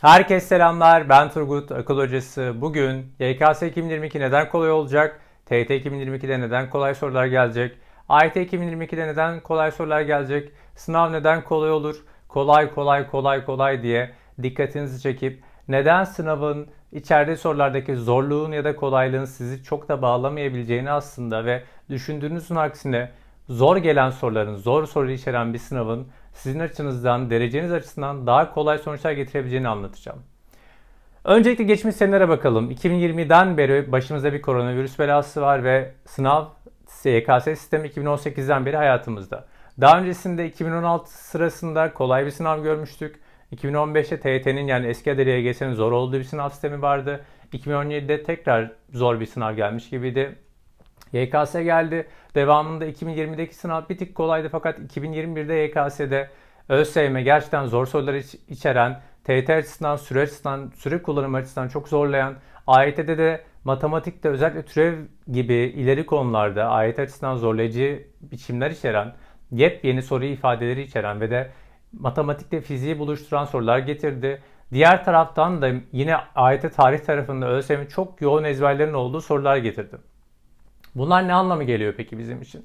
Herkese selamlar. Ben Turgut, akıl hocası. Bugün YKS 2022 neden kolay olacak? TYT 2022'de neden kolay sorular gelecek? AYT 2022'de neden kolay sorular gelecek? Sınav neden kolay olur? Kolay kolay kolay kolay diye dikkatinizi çekip neden sınavın içeride sorulardaki zorluğun ya da kolaylığın sizi çok da bağlamayabileceğini aslında ve düşündüğünüzün aksine zor gelen soruların, zor soru içeren bir sınavın sizin açınızdan, dereceniz açısından daha kolay sonuçlar getirebileceğini anlatacağım. Öncelikle geçmiş senelere bakalım. 2020'den beri başımızda bir koronavirüs belası var ve sınav YKS sistemi 2018'den beri hayatımızda. Daha öncesinde 2016 sırasında kolay bir sınav görmüştük. 2015'te TYT'nin yani eski adı YGS'nin zor olduğu bir sınav sistemi vardı. 2017'de tekrar zor bir sınav gelmiş gibiydi. YKS geldi. Devamında 2020'deki sınav bir tık kolaydı fakat 2021'de YKS'de ÖSYM gerçekten zor sorular iç- içeren, TYT açısından, süre açısından, süre kullanımı açısından çok zorlayan, AYT'de de matematikte özellikle türev gibi ileri konularda AYT açısından zorlayıcı biçimler içeren, yepyeni soru ifadeleri içeren ve de matematikte fiziği buluşturan sorular getirdi. Diğer taraftan da yine AYT tarih tarafında ÖSYM'in çok yoğun ezberlerin olduğu sorular getirdi. Bunlar ne anlamı geliyor peki bizim için?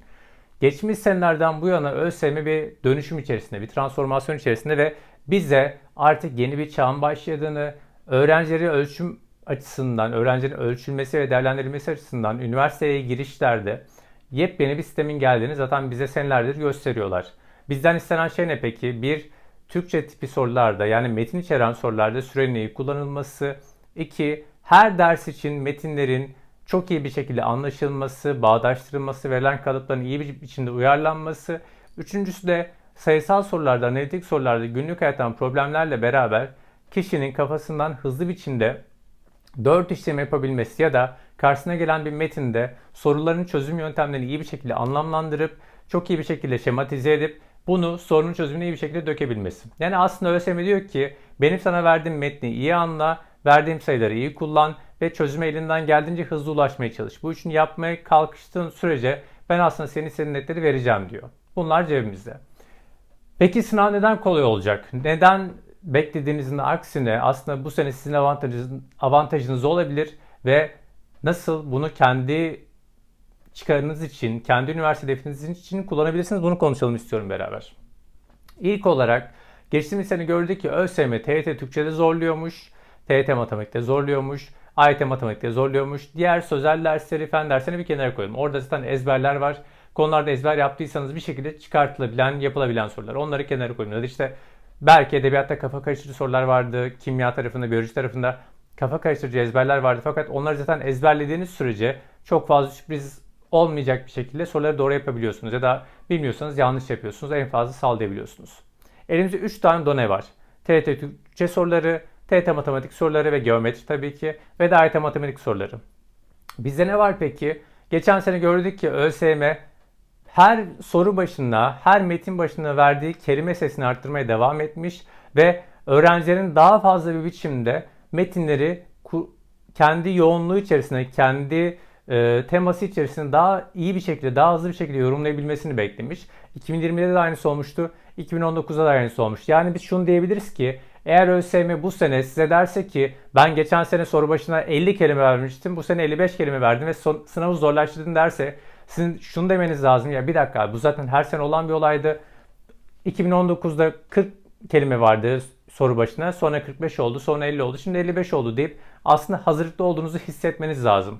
Geçmiş senelerden bu yana ÖSYM bir dönüşüm içerisinde, bir transformasyon içerisinde ve bize artık yeni bir çağın başladığını, öğrencileri ölçüm açısından, öğrencilerin ölçülmesi ve değerlendirilmesi açısından üniversiteye girişlerde yepyeni bir sistemin geldiğini zaten bize senelerdir gösteriyorlar. Bizden istenen şey ne peki? Bir, Türkçe tipi sorularda yani metin içeren sorularda sürenin iyi kullanılması. İki, her ders için metinlerin çok iyi bir şekilde anlaşılması, bağdaştırılması, verilen kalıpların iyi bir biçimde uyarlanması. Üçüncüsü de sayısal sorularda, analitik sorularda günlük hayattan problemlerle beraber kişinin kafasından hızlı biçimde dört işlem yapabilmesi ya da karşısına gelen bir metinde soruların çözüm yöntemlerini iyi bir şekilde anlamlandırıp çok iyi bir şekilde şematize edip bunu sorunun çözümüne iyi bir şekilde dökebilmesi. Yani aslında ÖSYM diyor ki benim sana verdiğim metni iyi anla, verdiğim sayıları iyi kullan ve çözüme elinden geldiğince hızlı ulaşmaya çalış. Bu üçünü yapmaya kalkıştığın sürece ben aslında senin istediğin netleri vereceğim diyor. Bunlar cebimizde. Peki sınav neden kolay olacak? Neden beklediğinizin aksine aslında bu sene sizin avantajınız, avantajınız olabilir ve nasıl bunu kendi çıkarınız için, kendi üniversite hedefiniz için kullanabilirsiniz? Bunu konuşalım istiyorum beraber. İlk olarak geçtiğimiz sene gördük ki ÖSYM TYT Türkçe'de zorluyormuş, TYT Matematik'te zorluyormuş, AYT Matematik'te zorluyormuş. Diğer sözel dersleri, fen derslerini bir kenara koyalım. Orada zaten ezberler var. Konularda ezber yaptıysanız bir şekilde çıkartılabilen, yapılabilen sorular. Onları kenara koyun. Ya da işte belki edebiyatta kafa karıştırıcı sorular vardı. Kimya tarafında, biyoloji tarafında kafa karıştırıcı ezberler vardı. Fakat onları zaten ezberlediğiniz sürece çok fazla sürpriz olmayacak bir şekilde soruları doğru yapabiliyorsunuz. Ya da bilmiyorsanız yanlış yapıyorsunuz. En fazla sallayabiliyorsunuz. Elimizde 3 tane done var. TRT Türkçe soruları, TRT matematik soruları ve geometri tabii ki ve de AYT matematik soruları. Bizde ne var peki? Geçen sene gördük ki ÖSYM her soru başına, her metin başına verdiği kelime sesini arttırmaya devam etmiş ve öğrencilerin daha fazla bir biçimde metinleri kendi yoğunluğu içerisinde, kendi e, teması içerisinde daha iyi bir şekilde, daha hızlı bir şekilde yorumlayabilmesini beklemiş. 2020'de de aynısı olmuştu. 2019'da da aynısı olmuş. Yani biz şunu diyebiliriz ki eğer ÖSYM bu sene size derse ki ben geçen sene soru başına 50 kelime vermiştim, bu sene 55 kelime verdim ve son, sınavı zorlaştırdın derse sizin şunu demeniz lazım ya bir dakika bu zaten her sene olan bir olaydı. 2019'da 40 kelime vardı soru başına sonra 45 oldu sonra 50 oldu şimdi 55 oldu deyip aslında hazırlıklı olduğunuzu hissetmeniz lazım.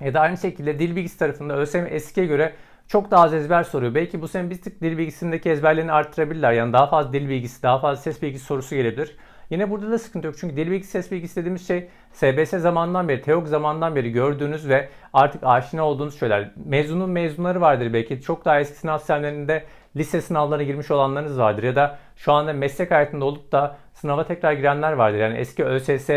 Ya da aynı şekilde dil bilgisi tarafında ÖSYM eskiye göre çok daha az ezber soruyor. Belki bu sene bir tık dil bilgisindeki ezberlerini arttırabilirler. Yani daha fazla dil bilgisi, daha fazla ses bilgisi sorusu gelebilir. Yine burada da sıkıntı yok. Çünkü dil bilgisi, ses bilgisi dediğimiz şey SBS zamandan beri, TEOG zamandan beri gördüğünüz ve artık aşina olduğunuz şeyler. Mezunun mezunları vardır belki. Çok daha eski sınav sistemlerinde lise sınavlarına girmiş olanlarınız vardır. Ya da şu anda meslek hayatında olup da sınava tekrar girenler vardır. Yani eski ÖSS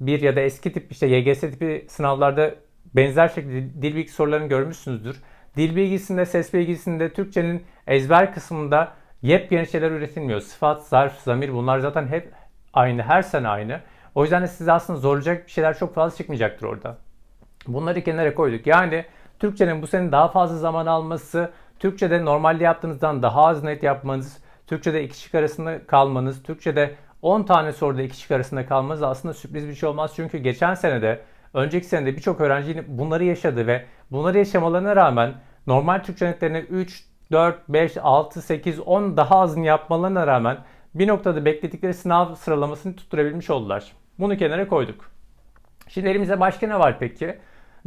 1 ya da eski tip işte YGS tipi sınavlarda benzer şekilde dil bilgi sorularını görmüşsünüzdür. Dil bilgisinde, ses bilgisinde, Türkçenin ezber kısmında yepyeni şeyler üretilmiyor. Sıfat, zarf, zamir bunlar zaten hep aynı, her sene aynı. O yüzden de size aslında zorlayacak bir şeyler çok fazla çıkmayacaktır orada. Bunları kenara koyduk. Yani Türkçenin bu sene daha fazla zaman alması, Türkçe'de normalde yaptığınızdan daha az net yapmanız, Türkçe'de iki şık arasında kalmanız, Türkçe'de 10 tane soruda 2 şık arasında kalmanız aslında sürpriz bir şey olmaz. Çünkü geçen senede, önceki senede birçok öğrenci bunları yaşadı ve bunları yaşamalarına rağmen normal Türkçe netlerini 3, 4, 5, 6, 8, 10 daha azını yapmalarına rağmen bir noktada bekledikleri sınav sıralamasını tutturabilmiş oldular. Bunu kenara koyduk. Şimdi elimizde başka ne var peki?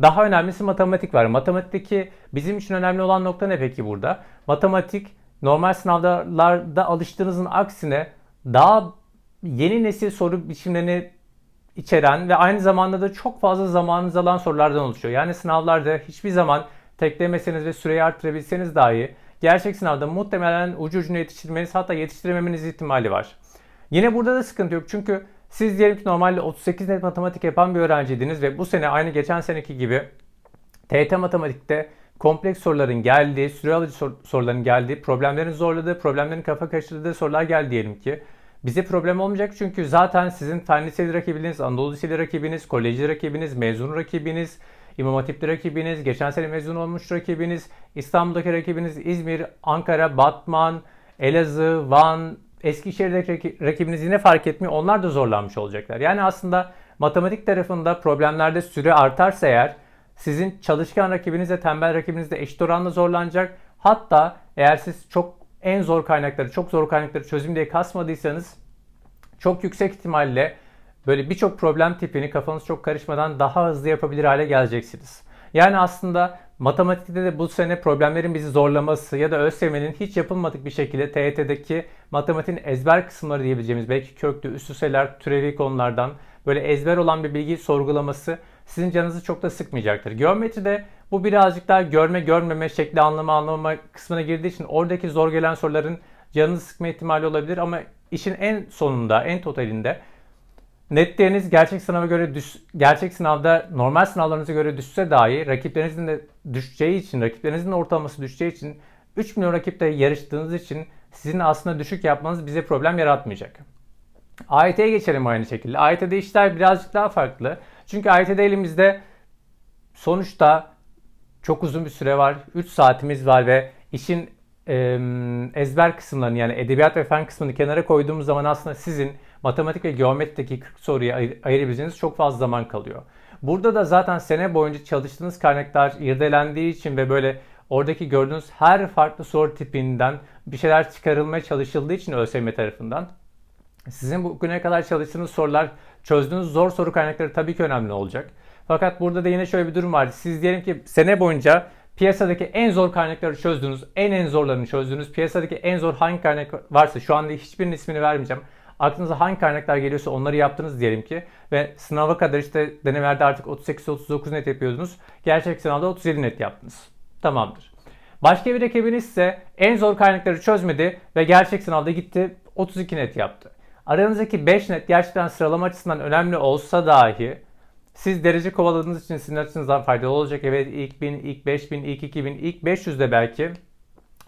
Daha önemlisi matematik var. Matematikteki bizim için önemli olan nokta ne peki burada? Matematik normal sınavlarda alıştığınızın aksine daha yeni nesil soru biçimlerini içeren ve aynı zamanda da çok fazla zamanınız alan sorulardan oluşuyor. Yani sınavlarda hiçbir zaman teklemeseniz ve süreyi arttırabilseniz dahi gerçek sınavda muhtemelen ucu ucuna yetiştirmeniz hatta yetiştirememeniz ihtimali var. Yine burada da sıkıntı yok çünkü siz diyelim ki normalde 38 net matematik yapan bir öğrenciydiniz ve bu sene aynı geçen seneki gibi TYT matematikte kompleks soruların geldiği, süre alıcı sor- soruların geldiği, problemlerin zorladığı, problemlerin kafa karıştırdığı sorular geldi diyelim ki. Bize problem olmayacak çünkü zaten sizin fen rakibiniz, Anadolu liseli rakibiniz, kolejli rakibiniz, mezun rakibiniz, İmam Hatip'li rakibiniz, geçen sene mezun olmuş rakibiniz, İstanbul'daki rakibiniz, İzmir, Ankara, Batman, Elazığ, Van, Eskişehir'deki rakibiniz yine fark etmiyor. Onlar da zorlanmış olacaklar. Yani aslında matematik tarafında problemlerde süre artarsa eğer sizin çalışkan rakibinizle tembel rakibiniz de eşit oranda zorlanacak. Hatta eğer siz çok en zor kaynakları, çok zor kaynakları çözüm diye kasmadıysanız çok yüksek ihtimalle böyle birçok problem tipini kafanız çok karışmadan daha hızlı yapabilir hale geleceksiniz. Yani aslında matematikte de bu sene problemlerin bizi zorlaması ya da ÖSYM'nin hiç yapılmadık bir şekilde TYT'deki matematiğin ezber kısımları diyebileceğimiz belki köklü, üst üsteler, türevi konulardan böyle ezber olan bir bilgi sorgulaması sizin canınızı çok da sıkmayacaktır. Geometride bu birazcık daha görme görmeme şekli anlama anlama kısmına girdiği için oradaki zor gelen soruların canınızı sıkma ihtimali olabilir ama işin en sonunda, en totalinde netleriniz gerçek sınava göre düş, gerçek sınavda normal sınavlarınıza göre düşse dahi rakiplerinizin de düşeceği için, rakiplerinizin ortalaması düşeceği için 3 milyon rakiple yarıştığınız için sizin aslında düşük yapmanız bize problem yaratmayacak. AYT'ye geçelim aynı şekilde. AYT'de işler birazcık daha farklı. Çünkü AYT'de elimizde sonuçta çok uzun bir süre var. 3 saatimiz var ve işin e, ezber kısımlarını yani edebiyat ve fen kısmını kenara koyduğumuz zaman aslında sizin matematik ve geometrideki 40 soruya ayır, ayırabileceğiniz çok fazla zaman kalıyor. Burada da zaten sene boyunca çalıştığınız kaynaklar irdelendiği için ve böyle oradaki gördüğünüz her farklı soru tipinden bir şeyler çıkarılmaya çalışıldığı için ÖSYM tarafından sizin bugüne kadar çalıştığınız sorular, çözdüğünüz zor soru kaynakları tabii ki önemli olacak. Fakat burada da yine şöyle bir durum var. Siz diyelim ki sene boyunca piyasadaki en zor kaynakları çözdünüz, en en zorlarını çözdünüz. Piyasadaki en zor hangi kaynak varsa şu anda hiçbirinin ismini vermeyeceğim. Aklınıza hangi kaynaklar geliyorsa onları yaptınız diyelim ki ve sınava kadar işte denemelerde artık 38-39 net yapıyordunuz. Gerçek sınavda 37 net yaptınız. Tamamdır. Başka bir rakibiniz ise en zor kaynakları çözmedi ve gerçek sınavda gitti 32 net yaptı. Aranızdaki 5 net gerçekten sıralama açısından önemli olsa dahi siz derece kovaladığınız için sizin açınızdan faydalı olacak. Evet ilk 1000, ilk 5000, ilk 2000, ilk 500'de belki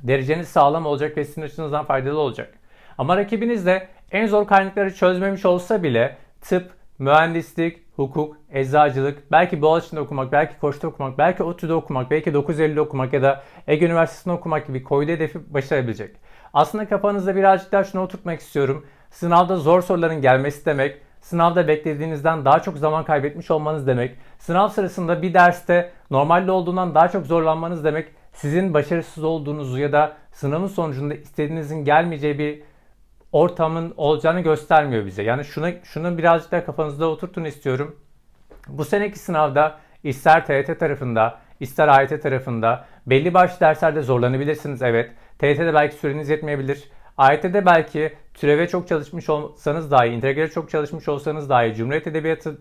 dereceniz sağlam olacak ve sizin açınızdan faydalı olacak. Ama rakibiniz de en zor kaynakları çözmemiş olsa bile tıp, mühendislik, hukuk, eczacılık, belki Boğaziçi'nde okumak, belki Koç'ta okumak, belki ODTÜ'de okumak, belki 950'de okumak ya da Ege Üniversitesi'nde okumak gibi koyduğu hedefi başarabilecek. Aslında kafanızda birazcık daha şunu oturtmak istiyorum. Sınavda zor soruların gelmesi demek, sınavda beklediğinizden daha çok zaman kaybetmiş olmanız demek, sınav sırasında bir derste normalde olduğundan daha çok zorlanmanız demek, sizin başarısız olduğunuzu ya da sınavın sonucunda istediğinizin gelmeyeceği bir ortamın olacağını göstermiyor bize. Yani şunu, şunu birazcık daha kafanızda oturtun istiyorum. Bu seneki sınavda ister TYT tarafında, ister AYT tarafında belli başlı derslerde zorlanabilirsiniz evet. TYT'de belki süreniz yetmeyebilir. AYT'de belki türeve çok çalışmış olsanız dahi, integrale çok çalışmış olsanız dahi, Cumhuriyet Edebiyatı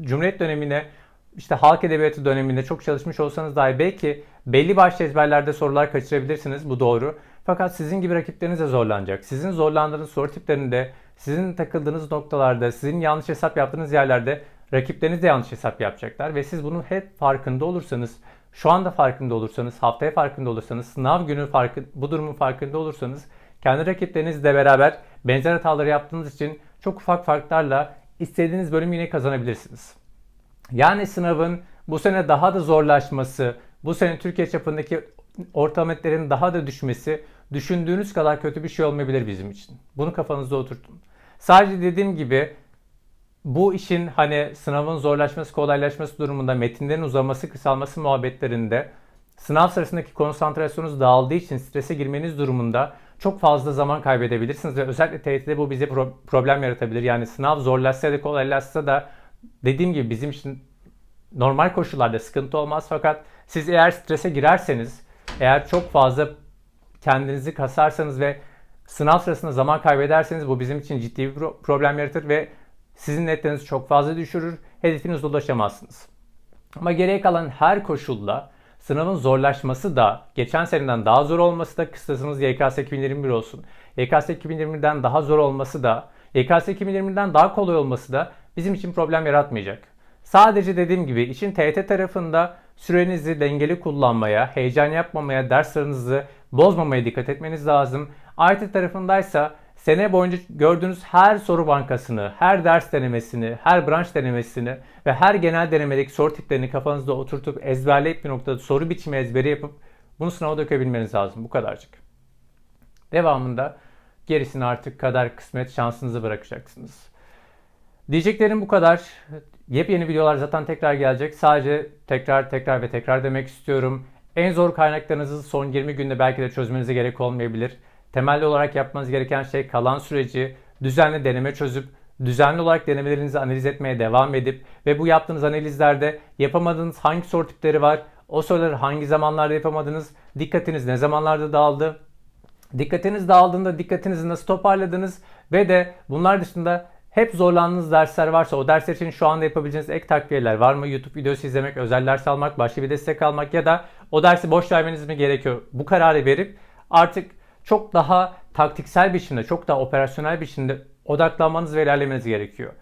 Cumhuriyet dönemine işte halk edebiyatı döneminde çok çalışmış olsanız dahi belki belli başlı ezberlerde sorular kaçırabilirsiniz. Bu doğru. Fakat sizin gibi rakipleriniz de zorlanacak. Sizin zorlandığınız soru tiplerinde, sizin takıldığınız noktalarda, sizin yanlış hesap yaptığınız yerlerde rakipleriniz de yanlış hesap yapacaklar. Ve siz bunun hep farkında olursanız, şu anda farkında olursanız, haftaya farkında olursanız, sınav günü farkı, bu durumun farkında olursanız, kendi rakiplerinizle beraber benzer hataları yaptığınız için çok ufak farklarla istediğiniz bölümü yine kazanabilirsiniz. Yani sınavın bu sene daha da zorlaşması, bu sene Türkiye çapındaki ortalametlerin daha da düşmesi düşündüğünüz kadar kötü bir şey olmayabilir bizim için. Bunu kafanızda oturtun. Sadece dediğim gibi bu işin hani sınavın zorlaşması, kolaylaşması durumunda metinlerin uzaması, kısalması muhabbetlerinde sınav sırasındaki konsantrasyonunuz dağıldığı için strese girmeniz durumunda çok fazla zaman kaybedebilirsiniz ve özellikle TYT'de bu bize pro- problem yaratabilir. Yani sınav zorlaşsa da kolaylaşsa da dediğim gibi bizim için normal koşullarda sıkıntı olmaz fakat siz eğer strese girerseniz, eğer çok fazla kendinizi kasarsanız ve sınav sırasında zaman kaybederseniz bu bizim için ciddi bir pro- problem yaratır ve sizin netlerinizi çok fazla düşürür, hedefinize ulaşamazsınız. Ama geriye kalan her koşulla sınavın zorlaşması da, geçen seneden daha zor olması da kıstasınız YKS 2021 olsun. YKS 2020'den daha zor olması da, YKS 2020'den daha kolay olması da bizim için problem yaratmayacak. Sadece dediğim gibi işin TYT tarafında sürenizi dengeli kullanmaya, heyecan yapmamaya, derslerinizi bozmamaya dikkat etmeniz lazım. AYT tarafındaysa sene boyunca gördüğünüz her soru bankasını, her ders denemesini, her branş denemesini ve her genel denemedeki soru tiplerini kafanızda oturtup ezberleyip bir noktada soru biçimi ezberi yapıp bunu sınava dökebilmeniz lazım. Bu kadarcık. Devamında gerisini artık kader kısmet şansınızı bırakacaksınız. Diyeceklerim bu kadar. Yepyeni videolar zaten tekrar gelecek. Sadece tekrar tekrar ve tekrar demek istiyorum. En zor kaynaklarınızı son 20 günde belki de çözmenize gerek olmayabilir. Temelli olarak yapmanız gereken şey kalan süreci düzenli deneme çözüp düzenli olarak denemelerinizi analiz etmeye devam edip ve bu yaptığınız analizlerde yapamadığınız hangi soru tipleri var, o soruları hangi zamanlarda yapamadınız, dikkatiniz ne zamanlarda dağıldı, dikkatiniz dağıldığında dikkatinizi nasıl toparladınız ve de bunlar dışında hep zorlandığınız dersler varsa o dersler için şu anda yapabileceğiniz ek takviyeler var mı? YouTube videosu izlemek, özel ders almak, başka bir destek almak ya da o dersi boş vermeniz mi gerekiyor? Bu kararı verip artık çok daha taktiksel biçimde, çok daha operasyonel biçimde odaklanmanız ve ilerlemeniz gerekiyor.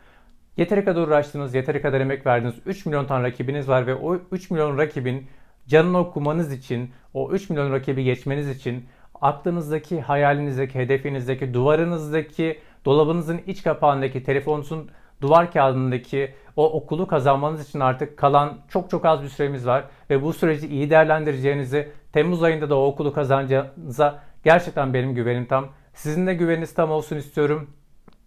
Yeteri kadar uğraştınız, yeteri kadar emek verdiniz. 3 milyon tane rakibiniz var ve o 3 milyon rakibin canını okumanız için, o 3 milyon rakibi geçmeniz için aklınızdaki, hayalinizdeki, hedefinizdeki, duvarınızdaki, dolabınızın iç kapağındaki, telefonunuzun duvar kağıdındaki o okulu kazanmanız için artık kalan çok çok az bir süremiz var ve bu süreci iyi değerlendireceğinizi, Temmuz ayında da o okulu kazanacağınıza gerçekten benim güvenim tam. Sizin de güveniniz tam olsun istiyorum.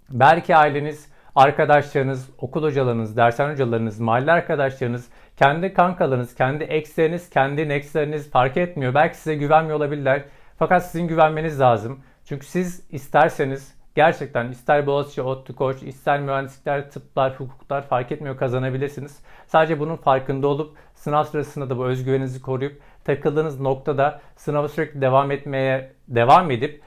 Belki aileniz, arkadaşlarınız, okul hocalarınız, dershane hocalarınız, mahalle arkadaşlarınız, kendi kankalarınız, kendi eksleriniz, kendi nextleriniz fark etmiyor. Belki size güvenmiyor olabilirler. Fakat sizin güvenmeniz lazım. Çünkü siz isterseniz gerçekten ister Boğaziçi, ODTÜ Koç, ister mühendislikler, tıplar, hukuklar fark etmiyor kazanabilirsiniz. Sadece bunun farkında olup sınav sırasında da bu özgüveninizi koruyup takıldığınız noktada sınava sürekli devam etmeye devam edip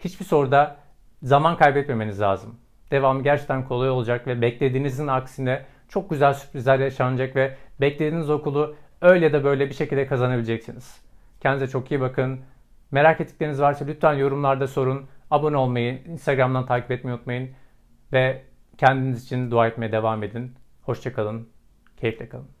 hiçbir soruda zaman kaybetmemeniz lazım. Devamı gerçekten kolay olacak ve beklediğinizin aksine çok güzel sürprizler yaşanacak ve beklediğiniz okulu öyle da böyle bir şekilde kazanabileceksiniz. Kendinize çok iyi bakın. Merak ettikleriniz varsa lütfen yorumlarda sorun. Abone olmayı, Instagram'dan takip etmeyi unutmayın. Ve kendiniz için dua etmeye devam edin. Hoşçakalın. Keyifle kalın.